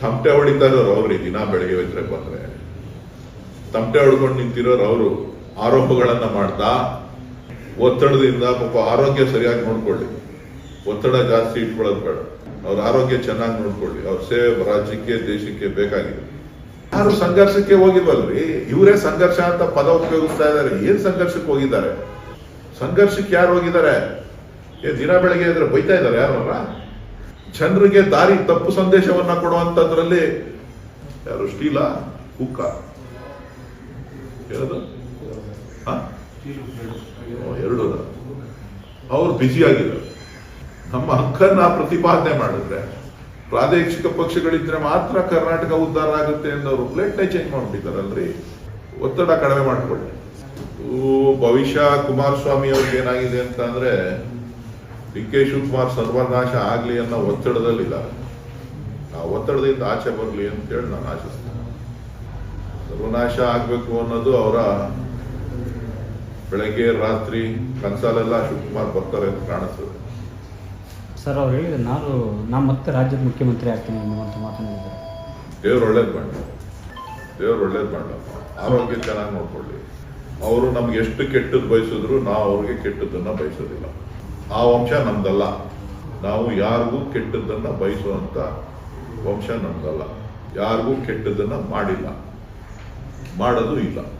ತಮಟೆ ಹೊಡಿತಾ ಇರೋರು ಅವ್ರಿ ದಿನ ಬೆಳಗ್ಗೆ ಹೋಯ್ತಾರೆ ಬಂದ್ರೆ. ತಮಟೆ ಹೊಡ್ಕೊಂಡು ನಿಂತಿರೋರು ಅವರು ಆರೋಪಗಳನ್ನ ಮಾಡ್ತಾ, ಒತ್ತಡದಿಂದ ಪಾಪ ಆರೋಗ್ಯ ಸರಿಯಾಗಿ ನೋಡ್ಕೊಳ್ಳಿ. ಒತ್ತಡ ಜಾಸ್ತಿ ಇಟ್ಕೊಳ್ಳೋದು ಬೇಡ. ಅವ್ರ ಆರೋಗ್ಯ ಚೆನ್ನಾಗಿ ನೋಡ್ಕೊಳ್ಳಿ. ಅವ್ರ ಸೇವೆ ರಾಜ್ಯಕ್ಕೆ, ದೇಶಕ್ಕೆ ಬೇಕಾಗಿದೆ. ಯಾರು ಸಂಘರ್ಷಕ್ಕೆ ಹೋಗಿಲ್ವಲ್ರಿ? ಇವರೇ ಸಂಘರ್ಷ ಅಂತ ಪದ ಉಪಯೋಗಿಸ್ತಾ ಇದ್ದಾರೆ. ಏನ್ ಸಂಘರ್ಷಕ್ಕೆ ಹೋಗಿದ್ದಾರೆ? ಸಂಘರ್ಷಕ್ಕೆ ಯಾರು ಹೋಗಿದ್ದಾರೆ? ಏ, ದಿನ ಬೆಳಗ್ಗೆ ಇದ್ರೆ ಬೈತಾ ಇದ್ದಾರೆ ಯಾರಲ್ಲ ಜನರಿಗೆ ದಾರಿ, ತಪ್ಪು ಸಂದೇಶವನ್ನ ಕೊಡುವಂತದ್ರಲ್ಲಿ ಯಾರು ಸ್ಟೀಲ ಹುಕ್ಕ ಹೇಳದ? ಎರಡು ಅವ್ರು ಬ್ಯುಸಿ ಆಗಿದ್ದಾರೆ ನಮ್ಮ ಹಕ್ಕನ್ನ ಪ್ರತಿಪಾದನೆ ಮಾಡಿದ್ರೆ, ಪ್ರಾದೇಶಿಕ ಪಕ್ಷಗಳಿದ್ರೆ ಮಾತ್ರ ಕರ್ನಾಟಕ ಉದ್ಧಾರ ಆಗುತ್ತೆ ಎಂದವರು ಪ್ಲೇಟ್ನೇ ಚೇಂಜ್ ಮಾಡ್ಬಿಟ್ಟಿದ್ದಾರಲ್ರಿ. ಒತ್ತಡ ಕಡಿಮೆ ಮಾಡಿಕೊಳ್ಳಿ. ಭವಿಷ್ಯ ಕುಮಾರಸ್ವಾಮಿ ಅವ್ರಿಗೆ ಏನಾಗಿದೆ ಅಂತ ಅಂದ್ರೆ ಡಿ ಕೆ ಶಿವಕುಮಾರ್ ಸರ್ವನಾಶ ಆಗಲಿ ಅನ್ನೋ ಒತ್ತಡದಲ್ಲಿದ್ದಾರೆ. ಆ ಒತ್ತಡದಿಂದ ಆಚೆ ಬರಲಿ ಅಂತೇಳಿ ನಾನು ಆಶಿಸ್ತೇನೆ. ಸರ್ವನಾಶ ಆಗಬೇಕು ಅನ್ನೋದು ಅವರ ಬೆಳಗ್ಗೆ ರಾತ್ರಿ ಕನ್ಸಲೆಲ್ಲ ಶಿವಕುಮಾರ್ ಬರ್ತಾರೆ ಅಂತ ಕಾಣಿಸ್ತದೆ. ಸರ್ ಅವ್ರು ಹೇಳಿದ್ರು ನಾನು ನಾನು ಮತ್ತೆ ರಾಜ್ಯದ ಮುಖ್ಯಮಂತ್ರಿ ಆಗ್ತೀನಿ ಅನ್ನುವಂಥ ಮಾತನಾಡಿದ್ದಾರೆ ದೇವ್ರು ಒಳ್ಳೇದು ಮಾಡ ದೇವ್ರು ಒಳ್ಳೇದು ಮಾಡ ಆರೋಗ್ಯ ಚೆನ್ನಾಗಿ ನೋಡ್ಕೊಳ್ಳಿ. ಅವರು ನಮ್ಗೆ ಎಷ್ಟು ಕೆಟ್ಟದ್ದು ಬಯಸಿದ್ರು ನಾವು ಅವ್ರಿಗೆ ಕೆಟ್ಟದ್ದನ್ನು ಬಯಸೋದಿಲ್ಲ. ಆ ವಂಶ ನಮ್ದಲ್ಲ. ನಾವು ಯಾರಿಗೂ ಕೆಟ್ಟದ್ದನ್ನ ಬಯಸುವಂತ ವಂಶ ನಮ್ದಲ್ಲ. ಯಾರಿಗೂ ಕೆಟ್ಟದ್ದನ್ನ ಮಾಡಿಲ್ಲ. ಮಾಡೋದು ಇಲ್ಲ.